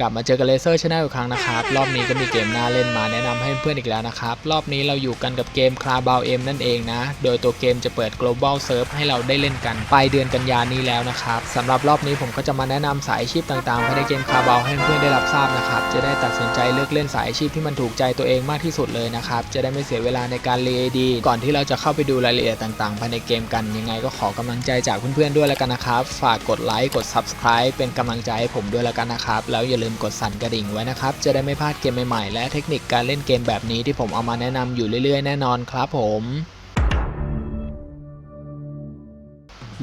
กลับมาเจอกันเลเซอร์ชแนลอีกครั้งนะครับ รอบนี้ก็มีเกมน่าเล่นมาแนะนำให้เพื่อนอีกแล้วนะครับ รอบนี้เราอยู่กันกับเกมคลาบาวเอ็มนั่นเองนะ โดยตัวเกมจะเปิด global serve ให้เราได้เล่นกันปลายเดือนกันยานี้แล้วนะครับสำหรับรอบนี้ผมก็จะมาแนะนำสายอาชีพต่างๆภายในเกมคลาบาวให้เพื่อนๆได้รับทราบนะครับ จะได้ตัดสินใจเลือกเล่นสายอาชีพที่มันถูกใจตัวเองมากที่สุดเลยนะครับ จะได้ไม่เสียเวลาในการเรียดีก่อนที่เราจะเข้าไปดูรายละเอียดต่างๆภายในเกมกันยังไงก็ขอกำลังใจจากเพื่อนๆด้วยแล้วกันนะครับ ฝากกดไลค์กด subscribe เป็นกำลังใจให้ผมด้วยแล้วกันนะครับแล้วอย่าลืมกดสั่นกระดิ่งไว้นะครับ จะได้ไม่พลาดเกมใหม่ๆ และเทคนิคการเล่นเกมแบบนี้ที่ผมเอามาแนะนำอยู่เรื่อยๆ แน่นอนครับผม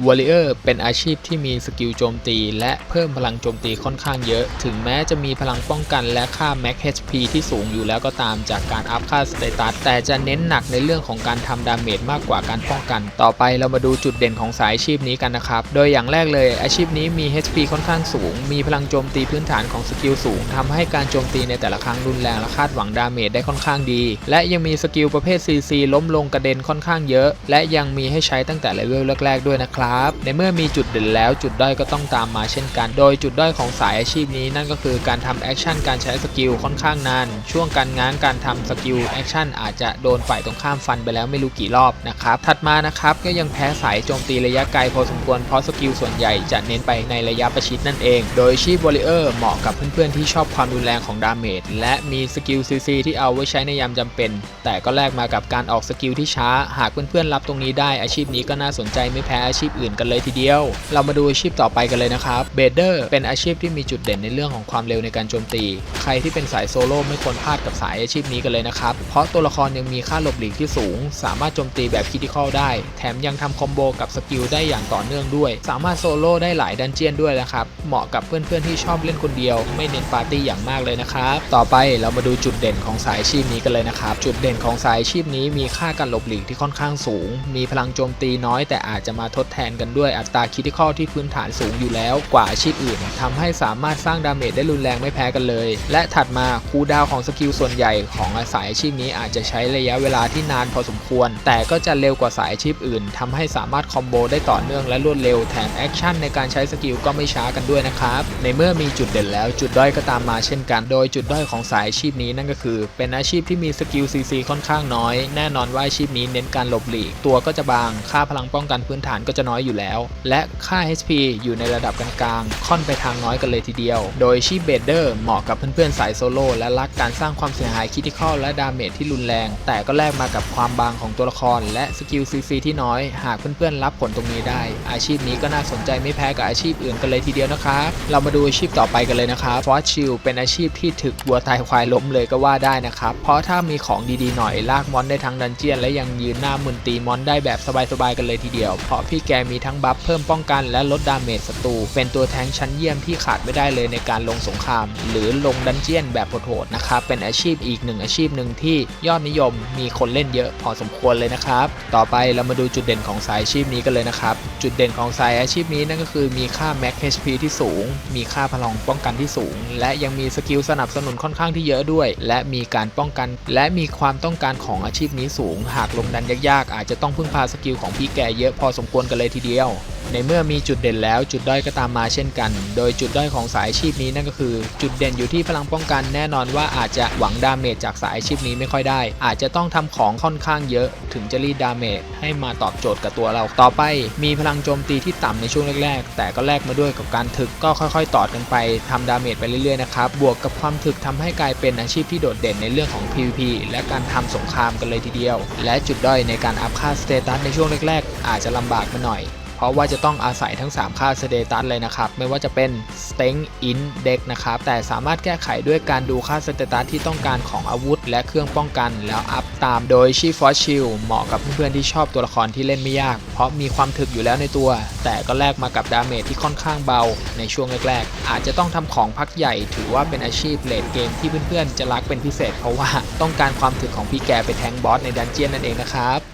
วอริเออร์เป็นอาชีพที่มีสกิลโจมตี และเพิ่มพลังโจมตีค่อนข้างเยอะ ถึงแม้จะมีพลังป้องกันและค่า Max HP ที่สูงอยู่แล้วก็ตามจากการอัพค่าสเตตัส แต่จะเน้นหนักในเรื่องของการทำดาเมจมากกว่าการป้องกัน ต่อไปเรามาดูจุดเด่นของสายอาชีพนี้กันนะครับ โดยอย่างแรกเลยอาชีพนี้มี HP ค่อนข้างสูง มีพลังโจมตีพื้นฐานของสกิลสูงทำให้การโจมตีในแต่ละครั้งรุนแรงและคาดหวังดาเมจได้ค่อนข้างดี และยังมีสกิลประเภท CC ล้มลงกระเด็นค่อนข้างเยอะ และยังมีให้ใช้ตั้งแต่เลเวลแรกๆด้วยนะครับในเมื่อมีจุดเด่นแล้วจุดด้อยก็ต้องตามมาเช่นกัน โดยจุดด้อยของสายอาชีพนี้นั่นก็คือการทำแอคชั่นการใช้สกิลค่อนข้างนาน ช่วงการง้างการทำสกิลแอคชั่นอาจจะโดนฝ่ายตรงข้ามฟันไปแล้วไม่รู้กี่รอบนะครับ ถัดมานะครับก็ยังแพ้สายโจมตีระยะไกลพอสมควรเพราะสกิลส่วนใหญ่จะเน้นไปในระยะประชิดนั่นเอง โดยชีพวอริเออร์เหมาะกับเพื่อนๆที่ชอบความรุนแรงของดาเมจและมีสกิลซีซีที่เอาไว้ใช้ในยามจำเป็น แต่ก็แลกมากับการออกสกิลที่ช้า หากเพื่อนๆรับตรงนี้ได้อาชีพนี้ก็น่าสนใจไม่แพ้อาชีพอื่นกันเลยทีเดียว เรามาดูอาชีพต่อไปกันเลยนะครับเบเดอร์เป็นอาชีพที่มีจุดเด่นในเรื่องของความเร็วในการโจมตี ใครที่เป็นสายโซโล่ไม่ควรพลาดกับสายอาชีพนี้กันเลยนะครับ เพราะตัวละครยังมีค่าหลบหลีกที่สูง สามารถโจมตีแบบคิติคอลได้ แถมยังทำคอมโบกับสกิลได้อย่างต่อเนื่องด้วย สามารถโซโล่ได้หลายดันเจียนด้วยนะครับ เหมาะกับเพื่อนๆที่ชอบเล่นคนเดียว ไม่เน้นปาร์ตี้อย่างมากเลยนะครับ ต่อไปเรามาดูจุดเด่นของสายอาชีพนี้กันเลยนะครับ จุดเด่นของสายอาชีพนี้มีค่าการหลบหลีกที่ค่อนข้างสูง มีพลังโจมตีน้อยแต่อาจจะมาทดแทนกันด้วยอัตราคิติคอลที่พื้นฐานสูงอยู่แล้วกว่าอาชีพอื่นทำให้สามารถสร้างดาเมจได้รุนแรงไม่แพ้กันเลย และถัดมาคูดาวของสกิลส่วนใหญ่ของสายอาชีพนี้อาจจะใช้ระยะเวลาที่นานพอสมควร แต่ก็จะเร็วกว่าสายอาชีพอื่นทำให้สามารถคอมโบได้ต่อเนื่องและรวดเร็วแถมแอคชั่นในการใช้สกิลก็ไม่ช้ากันด้วยนะครับ ในเมื่อมีจุดเด่นแล้วจุดด้อยก็ตามมาเช่นกัน โดยจุดด้อยของสายอาชีพนี้นั่นก็คือ เป็นอาชีพที่มีสกิลซีซีค่อนข้างน้อย แน่นอนว่าอาชีพนี้เน้นการหลบหลีกตัวก็จะบาง ค่าพลังป้องกันพื้นฐานก็จะน้อยอยู่แล้ว และค่า HP อยู่ในระดับกลางๆ ค่อนไปทางน้อยกันเลยทีเดียว โดยชีพเบเดอร์เหมาะกับเพื่อนๆสายโซโล่และรักการสร้างความเสียหายคิติคอลและดาเมจที่รุนแรง แต่ก็แลกมากับความบางของตัวละคร และสกิลซีซีที่น้อย หากเพื่อนๆรับผลตรงนี้ได้ อาชีพนี้ก็น่าสนใจไม่แพ้กับอาชีพอื่นกันเลยทีเดียวนะครับ เรามาดูอาชีพต่อไปกันเลยนะครับฟอสชิลเป็นอาชีพที่ถึกวัวตายควายล้มเลยก็ว่าได้นะครับ เพราะถ้ามีของดีๆหน่อยลากมอนได้ทั้งดันเจียนและยังยืนหน้ามึนตีมอนได้แบบสบายๆกันเลยทีเดียว เพราะพี่แกมีทั้งบัฟเพิ่มป้องกันและลดดาเมจศัตรู เป็นตัวแทงชั้นเยี่ยมที่ขาดไม่ได้เลยในการลงสงคราม หรือลงดันเจียนแบบโหดๆนะครับ เป็นอาชีพอีกหนึ่งอาชีพหนึ่งที่ยอดนิยมมีคนเล่นเยอะพอสมควรเลยนะครับ ต่อไปเรามาดูจุดเด่นของสายอาชีพนี้กันเลยนะครับ จุดเด่นของสายอาชีพนี้นั่นก็คือมีค่า Max HP ที่สูง มีค่าพลังป้องกันที่สูง และยังมีสกิลสนับสนุนค่อนข้างที่เยอะด้วย และมีการป้องกัน และมีความต้องการของอาชีพนี้สูง หากลงดันยากๆ อาจจะต้องพึ่งพาสกิลของพี่แกเยอะพอสมควรกันเลยทีเดียว ในเมื่อมีจุดเด่นแล้วจุดด้อยก็ตามมาเช่นกัน โดยจุดด้อยของสายอาชีพนี้นั่นก็คือ จุดเด่นอยู่ที่พลังป้องกันแน่นอนว่าอาจจะหวังดาเมจจากสายอาชีพนี้ไม่ค่อยได้ อาจจะต้องทำของค่อนข้างเยอะ ถึงจะรีดดาเมจให้มาตอบโจทย์กับตัวเราต่อไป มีพลังโจมตีที่ต่ำในช่วงแรกๆ แต่ก็แลกมาด้วยกับการถึกก็ค่อยๆต่อกันไปทำดาเมจไปเรื่อยๆนะครับบวกกับความถึกทำให้กลายเป็นอาชีพที่โดดเด่นในเรื่องของ PVP และการทำสงครามกันเลยทีเดียว และจุดด้อยในการอัพค่าสเตตัสในช่วงแรกๆ อาจจะลำบากมาหน่อย ราะว่าจะต้องอาศัยทั้ง 3 ค่าสเตตัสเลยนะครับ ไม่ว่าจะเป็น Strength In Deck นะครับ แต่สามารถแก้ไขด้วยการดูค่าสเตตัสที่ต้องการของอาวุธ และเครื่องป้องกัน แล้วอัพตามโดยชีฟอสชิลเหมาะกับเพื่อนๆที่ชอบตัวละครที่เล่นไม่ยาก เพราะมีความถึกอยู่แล้วในตัว แต่ก็แลกมากับดาเมจที่ค่อนข้างเบา ในช่วงแรกๆ อาจจะต้องทำของพักใหญ่ ถือว่าเป็นอาชีพเลดเกมที่เพื่อนๆจะรักเป็นพิเศษ เพราะว่าต้องการความถึกของพี่แกไปแทงบอสในดันเจียนนั่นเองนะครับ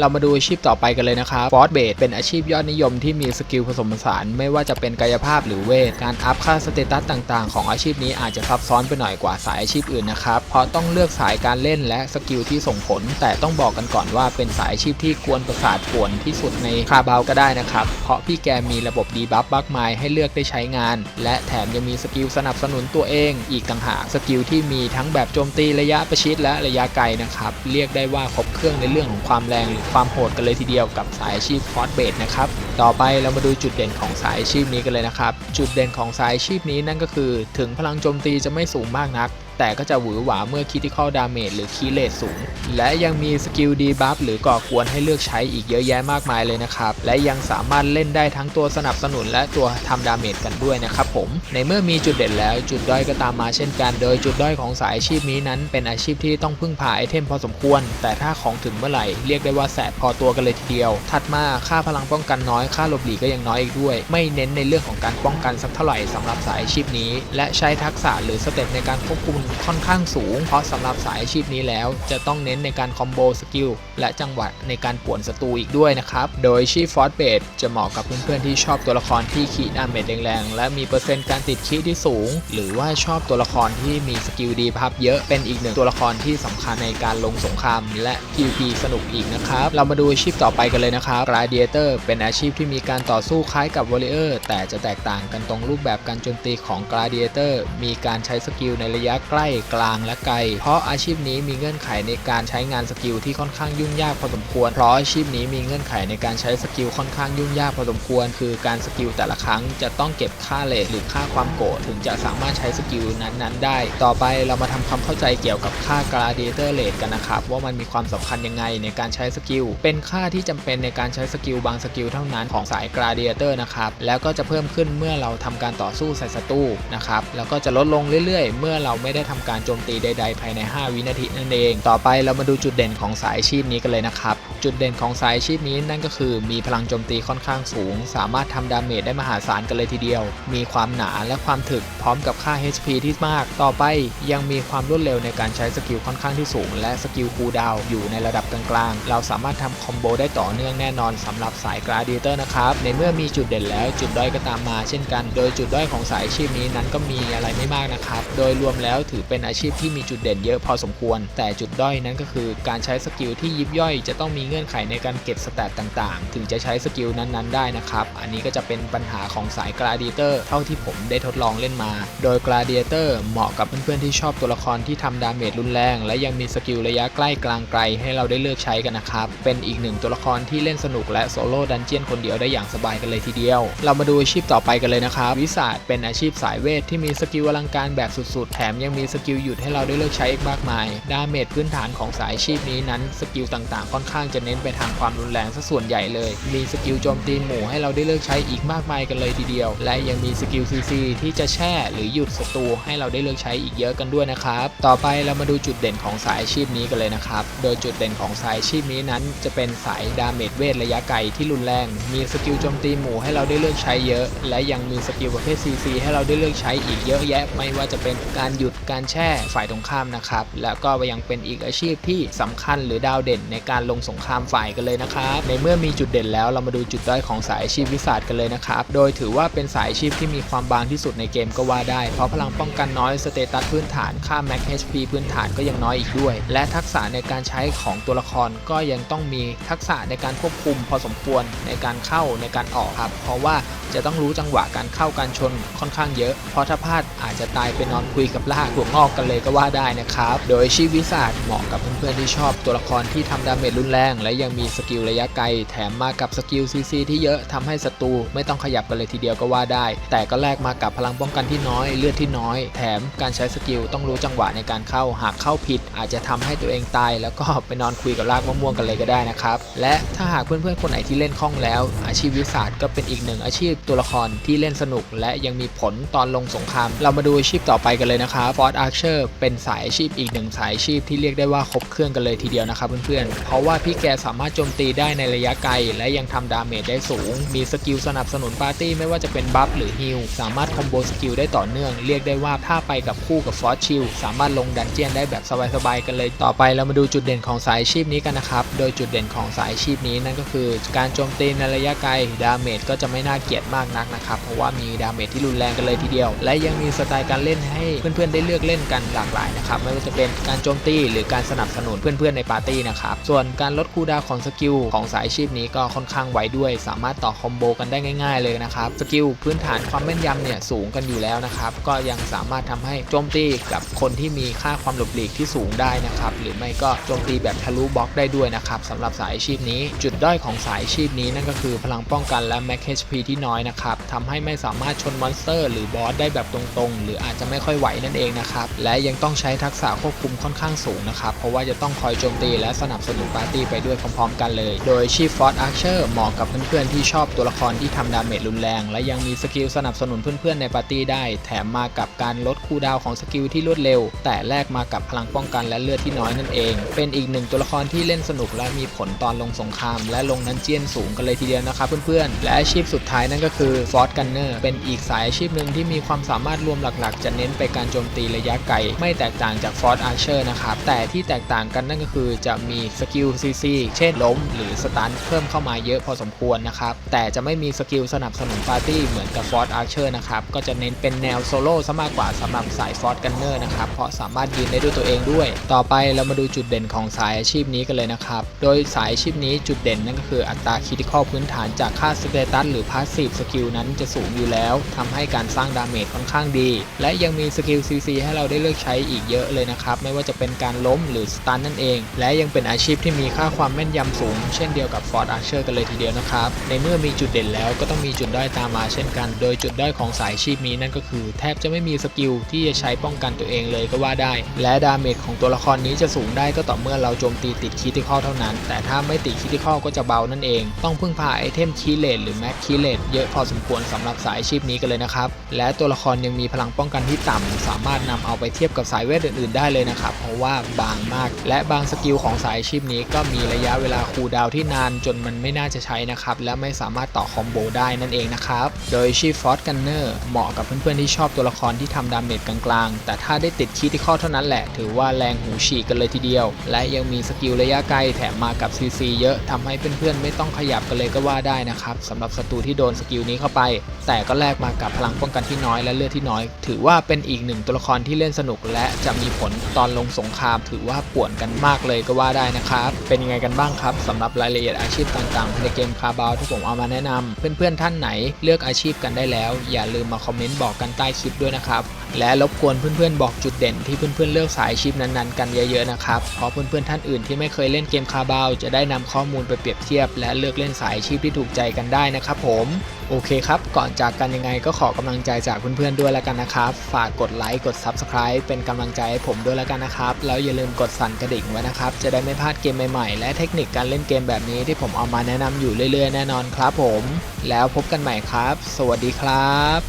เรามาดูอาชีพต่อไปกันเลยนะครับฟอร์ b เบดเป็นอาชีพยอดนิยมที่มีสกิลผสมผสานไม่ว่าจะเป็นกายภาพหรือเวท การอัพค่าสเตตัสต่างๆ ของอาชีพนี้อาจจะซับซ้อนไปหน่อยกว่าสายอาชีพอื่นนะครับ เพราะต้องเลือกสายการเล่นและสกิลที่ส่งผล แต่ต้องบอกกันก่อนว่าเป็นสายอาชีพที่กวนประสาทป่วนที่สุดในคาบาวก็ได้นะครับ เพราะพี่แกมีระบบดีบัฟมากมายให้เลือกได้ใช้งาน และแถมยังมีสกิลสนับสนุนตัวเอง อีกต่างหากสกิลที่มีทั้งแบบโจมตีระยะประชิดและระยะไกลนะครับ เรียกได้ว่าครบเครื่องในเรื่องของความแรงหรือความโหดกันเลยทีเดียวกับสายอาชีพฟอร์เบดนะครับ ต่อไปเรามาดูจุดเด่นของสายอาชีพนี้กันเลยนะครับ จุดเด่นของสายอาชีพนี้นั่นก็คือ ถึงพลังโจมตีจะไม่สูงมากนัก แต่ก็จะหวือหวาเมื่อ Critical Damage หรือ Key Rate สูง และยังมีสกิลดีบัฟหรือก่อกวนให้เลือกใช้อีกเยอะแยะมากมายเลยนะครับ และยังสามารถเล่นได้ทั้งตัวสนับสนุนและตัวทำดาเมจกันด้วยนะครับผม ในเมื่อมีจุดเด่นแล้วจุดด้อยก็ตามมาเช่นกัน โดยจุดด้อยของสายอาชีพนี้นั้น เป็นอาชีพที่ต้องพึ่งพาไอเทมพอสมควร แต่ถ้าของถึงเมื่อไหร่เรียกได้ว่าแสบพอตัวกันเลยทีเดียว ถัดมาค่าพลังป้องกันน้อยค่าหลบหลีกก็ยังน้อยอีกด้วย ไม่เน้นในเรื่องของการป้องกันสักเท่าไหร่สำหรับสายอาชีพนี้ และใช้ทักษะหรือสเต็ปในการควบคุมค่อนข้างสูง เพราะสำหรับสายอาชีพนี้แล้ว จะต้องเน้นในการคอมโบสกิลและจังหวะในการป่วนศัตรูอีกด้วยนะครับ โดยชีพฟอร์ b เบดจะเหมาะกับเพื่อนๆที่ชอบตัวละครที่ขีดดาเมจแรงๆและมีเปอร์เซ็นต์การติดคีที่สูง หรือว่าชอบตัวละครที่มีสกิลดีพับเยอะเป็นอีกหนึ่งตัวละครที่สำคัญในการลงสงครามและ PVP สนุกอีกนะครับ เรามาดูอาชีพต่อไปกันเลยนะครับ Gladiator เป็นอาชีพที่มีการต่อสู้คล้ายกับ Warrior แต่จะแตกต่างกันตรงรูปแบบการโจมตีของ Gladiator มีการใช้สกิลในระยะใกล้กลางและไกล เพราะอาชีพนี้มีเงื่อนไขในการใช้งานสกิลที่ค่อนข้างยุ่งยากพอสมควร เพราะอาชีพนี้มีเงื่อนไขในการใช้สกิลค่อนข้างยุ่งยากพอสมควร คือการสกิลแต่ละครั้งจะต้องเก็บค่าเลทหรือค่าความโกรธถึงจะสามารถใช้สกิลนั้นๆ ได้ ต่อไปเรามาทำความเข้าใจเกี่ยวกับค่า Gladiator Rate กันนะครับว่ามันมีความสำคัญยังไงในการใช้สกิล เป็นค่าที่จำเป็นในการใช้สกิลบางสกิลเท่านั้นของสาย Gladiator นะครับ แล้วก็จะเพิ่มขึ้นเมื่อเราทำการต่อสู้ใส่ศัตรูนะครับ แล้วก็จะลดลงเรื่อยๆ เมื่อเราไม่ได้ทำการโจมตีใด ๆ ภายใน 5 วินาทีนั่นเอง ต่อไปเรามาดูจุดเด่นของสายอาชีพนี้กันเลยนะครับ จุดเด่นของสายอาชีพนี้นั่นก็คือมีพลังโจมตีค่อนข้างสูง สามารถทำดาเมจได้มหาศาลกันเลยทีเดียว มีความหนาและความถึกพร้อมกับค่า HP ที่มาก ต่อไปยังมีความรวดเร็วในการใช้สกิลค่อนข้างที่สูง และสกิลคูดาวอยู่ในระดับกลางๆ เราสามารถทำคอมโบได้ต่อเนื่องแน่นอนสำหรับสาย Gladiator นะครับ ในเมื่อมีจุดเด่นแล้วจุดด้อยก็ตามมา เช่นกัน โดยจุดด้อยของสายอาชีพนี้นั้นก็มีอะไรไม่มากนะครับ โดยรวมแล้วถอเป็นอาชีพที่มีจุดเด่นเยอะพอสมควร แต่จุดด้อยนั้นก็คือการใช้สกิลที่ยิบย่อย จะต้องมีเงื่อนไขในการเก็บสแตตต่างๆ ถึงจะใช้สกิลนั้นๆได้นะครับ อันนี้ก็จะเป็นปัญหาของสาย Gladiator เท่าที่ผมได้ทดลองเล่นมา โดย Gladiator เหมาะกับเพื่อนๆที่ชอบตัวละครที่ทำดาเมจรุนแรง และยังมีสกิลระยะใกล้กลางไกลให้เราได้เลือกใช้กันนะครับ เป็นอีกหนึ่งตัวละครที่เล่นสนุกและโซโล่ดันเจียนคนเดียวได้อย่างสบายกันเลยทีเดียว เรามาดูอาชีพต่อไปกันเลยนะครับ วิสาดเป็นอาชีพสายเวทที่มีสกิลอลังการแบบสุดๆ แถมยังมีสกิลหยุดให้เราได้เลือกใช้อีกมากมาย ดาเมจพื้นฐานของสายชีพนี้นั้นสกิลต่างๆ ค่อนข้างจะเน้นไปทางความรุนแรงซะส่วนใหญ่เลย มีสกิลโจมตีหมู่ให้เราได้เลือกใช้อีกมากมายกันเลยทีเดียว และยังมีสกิลซีซีที่จะแช่หรือหยุดศัตรูให้เราได้เลือกใช้อีกเยอะกันด้วยนะครับ ต่อไปเรามาดูจุดเด่นของสายชีพนี้กันเลยนะครับ โดยจุดเด่นของสายชีพนี้นั้น จะเป็นสายดาเมจเวทระยะไกลที่รุนแรง มีสกิลโจมตีหมู่ให้เราได้เลือกใช้เยอะ และยังมีสกิลประเภท CC ให้เราได้เลือกใช้อีกเยอะแยะ ไม่ว่าจะเป็นการหยุดการการแช่ฝ่ายตรงข้ามนะครับ แล้วก็ยังเป็นอีกอาชีพที่สำคัญหรือดาวเด่นในการลงสงครามฝ่ายกันเลยนะครับในเมื่อมีจุดเด่นแล้วเรามาดูจุดด้อยของสายอาชีพวิสาดกันเลยนะครับโดยถือว่าเป็นสายอาชีพที่มีความบางที่สุดในเกมก็ว่าได้ เพราะพลังป้องกันน้อยสเตตัสพื้นฐานค่า Max HP พื้นฐานก็ยังน้อยอีกด้วย และทักษะในการใช้ของตัวละครก็ยังต้องมีทักษะในการควบคุมพอสมควรในการเข้าในการออกครับ เพราะว่าจะต้องรู้จังหวะการเข้าการชนค่อนข้างเยอะ เพราะถ้าพลาดอาจจะตายไปนอนคุยกับล่ากหัวงอกกันเลยก็ว่าได้นะครับ โดยชีวิศาสาดเหมาะกับเพื่อนๆที่ชอบตัวละครที่ทำดาเมจรุนแรง และยังมีสกิลระยะไกล แถมมากับสกิลซีซีที่เยอะทำให้ศัตรูไม่ต้องขยับกันเลยทีเดียวก็ว่าได้ แต่ก็แลกมากับพลังป้องกันที่น้อยเลือดที่น้อย แถมการใช้สกิลต้องรู้จังหวะในการเข้าหากเข้าผิด อาจจะทำให้ตัวเองตาย แล้วก็ไปนอนคุยกับรากมะม่วงกันเลยก็ได้นะครับและถ้าหากเพื่อนๆคนไหนที่เล่นคล่องแล้ว อาชีพวิศาสาดก็เป็นอีกหนึ่งอาชีพตัวละครที่เล่นสนุก และยังมีผลตอนลงสงคราม เรามาดูอาชีพต่อไปกันเลยนะครับฟอร์ Ford Archer เป็นสายอาชีพอีกหนึ่งสายอาชีพที่เรียกได้ว่าครบเครื่องกันเลยทีเดียวนะครับเพื่อนๆ เพราะว่าพี่แกสามารถโจมตีได้ในระยะไกล และยังทำดาเมจได้สูง มีสกิลสนับสนุนปาร์ตี้ไม่ว่าจะเป็นบัฟหรือฮิลสามารถคอมโบสกิลได้ต่อเนื่อง เรียกได้ว่าถ้าไปกับคู่กับ Ford Shield สามารถลงดันเจียนได้แบบสบายๆกันเลยต่อไปเรามาดูจุดเด่นของสายอาชีพนี้กันนะครับโดยจุดเด่นของสายอาชีพนี้นั่นก็คือ การโจมตีในระยะไกลดาเมจก็จะไม่น่าเกลียดมากนักนะครับเพราะว่ามีดาเมจที่รุนแรงกันเลยทีเดียว และยังมีสไตล์การเล่นให้เพื่อนๆได้เลือกเล่นกันหลากหลายนะครับไม่ว่าจะเป็นการโจมตีหรือการสนับสนุนเพื่อนๆในปาร์ตี้นะครับส่วนการลดคูดาวของสกิลของสายชีพนี้ก็ค่อนข้างไวด้วย สามารถต่อคอมโบกันได้ง่าย ๆ เลยนะครับสกิลพื้นฐานความแม่นยำเนี่ยสูงกันอยู่แล้วนะครับก็ยังสามารถทำให้โจมตีกับคนที่มีค่าความหลบหลีกที่สูงได้นะครับหรือไม่ก็โจมตีแบบทะลุบล็อกได้ด้วยนะครับสำหรับสายชีพนี้ จุดด้อยของสายชีพนี้นั่นก็คือพลังป้องกันและ Max HP ที่น้อยนะครับทำให้ไม่สามารถชนมอนสเตอร์ หรือบอสได้แบบตรงๆ หรืออาจจะไม่ค่อยไหวนั่นเองนะครับ และยังต้องใช้ทักษะควบคุมค่อนข้างสูงนะครับ เพราะว่าจะต้องคอยโจมตีและสนับสนุนปาร์ตี้ไปด้วยพร้อมๆ กันเลย โดยชีฟฟอร์ดอาร์เชอร์เหมาะกับเพื่อนๆที่ชอบตัวละครที่ทำดาเมจรุนแรง และยังมีสกิลสนับสนุนเพื่อนๆในปาร์ตี้ได้ แถมมากับการลดคูดาวของสกิลที่รวดเร็ว แต่แลกมากับพลังป้องกันและเลือดที่น้อยนั่นเอง เป็นอีกหนึ่งตัวละครที่เล่นสนุกและมีผลตอนลงสงคราม และลงนั้นเจียนสูงกันเลยทีเดียวนะครับเพื่อนๆ และอาชีพสุดท้ายนั่นก็คือฟอร์ดกันเนอร์เป็นอีกสายอาชีพหนึ่งที่มีความสามารถรวมหลักๆ จะเน้นไปการโจมตีระยะไกล ไม่แตกต่างจากฟอร์ดอาร์เชอร์นะครับ แต่ที่แตกต่างกันนั่นก็คือจะมีสกิลซีซีเช่นล้ม หรือสตันเพิ่มเข้ามาเยอะพอสมควรนะครับ แต่จะไม่มีสกิลสนับสนุนปาร์ตี้เหมือนกับฟอร์ดอาร์เชอร์นะครับ ก็จะเน้นเป็นแนวโซโล่ซะมากกว่าสำหรับสายฟอร์ดกันเนอร์นะครับ เพราะสามารถยืนได้ด้วยตัวเองด้วย ต่อไปเรามาดูจุดเด่นของสายอาชีพนี้กันเลยนะครับ โดยสายอาชีพนี้จุดเด่นนั่นก็คืออัตราคิติคอลพื้นฐานจากค่าสเตตัสหรือพาสซีฟสกิลนั้นจะสูงอยู่แล้วทำให้การสร้างดาเมจค่อนข้างดี และยังมีสกิลซีซีให้เราได้เลือกใช้อีกเยอะเลยนะครับ ไม่ว่าจะเป็นการล้มหรือสตันนั่นเอง และยังเป็นอาชีพที่มีค่าความแม่นยำสูง เช่นเดียวกับฟอร์ดอาร์เชอร์กันเลยทีเดียวนะครับ ในเมื่อมีจุดเด่นแล้วก็ต้องมีจุดด้อยตามมาเช่นกัน โดยจุดด้อยของสายชีพนี้นั่นก็คือ แทบจะไม่มีสกิลที่จะใช้ป้องกันตัวเองเลยก็ว่าได้ และดาเมจของตัวละครนี้จะสูงได้ก็ต่อเมื่อเราโจมตีติดคิติคอลเท่านั้น แต่ถ้าไม่ติดคิติคอลก็จะเบานั่นเอง ต้องพึ่งพาไอเทมคีเลตหรือแม็กคีเลตเยอะพอสมควรสำหรับสายชีพนี้กันเลยนะครับและตัวละครยังมีพลังป้องกันที่ต่ำสามารถนำเอาไปเทียบกับสายเวทอื่นๆได้เลยนะครับ เพราะว่าบางมาก และบางสกิลของสายอาชีพนี้ก็มีระยะเวลาคูลดาวที่นานจนมันไม่น่าจะใช้นะครับ และไม่สามารถต่อคอมโบได้นั่นเองนะครับ โดยชีฟฟอร์กันเนอร์เหมาะกับเพื่อนๆที่ชอบตัวละครที่ทำดาเมจกลางๆ แต่ถ้าได้ติดคีติคอเท่านั้นแหละ ถือว่าแรงหูฉีกกันเลยทีเดียว และยังมีสกิลระยะไกลแถมมากับ CC เยอะทำให้เพื่อนๆไม่ต้องขยับกันเลยก็ว่าได้นะครับสำหรับศัตรูที่โดนสกิลนี้เข้าไป แต่ก็แลกมากับพลังป้องกันที่น้อยและเลือดที่น้อย ถือว่าเป็นอีกหนึ่งตัวละครที่เล่นสนุกและจะมีผลตอนลงสงครามถือว่าป่วนกันมากเลยก็ว่าได้นะครับ เป็นยังไงกันบ้างครับสำหรับรายละเอียดอาชีพต่างๆ ในเกมคาบาวที่ผมเอามาแนะนำเพื่อนๆท่านไหนเลือกอาชีพกันได้แล้ว อย่าลืมมาคอมเมนต์บอกกันใต้คลิปด้วยนะครับ และรบกวนเพื่อนๆบอกจุดเด่นที่เพื่อนๆเลือกสายอาชีพนั้นๆ กันเยอะๆนะครับเพราะเพื่อนๆท่านอื่นที่ไม่เคยเล่นเกมคาบาวจะได้นำข้อมูลไปเปรียบเทียบ และเลือกเล่นสายอาชีพที่ถูกใจกันได้นะครับผมโอเคครับ ก่อนจากกันยังไงก็ขอกำลังใจจากเพื่อนๆด้วยแล้วกันนะครับ ฝากกดไลค์กด Subscribe เป็นกำลังใจให้ผมด้วยแล้วกันนะครับ แล้วอย่าลืมกดสั่นกระดิ่งไว้นะครับ จะได้ไม่พลาดเกมใหม่ๆ และเทคนิคการเล่นเกมแบบนี้ที่ผมเอามาแนะนำอยู่เรื่อยๆ แน่นอนครับผม แล้วพบกันใหม่ครับ สวัสดีครับ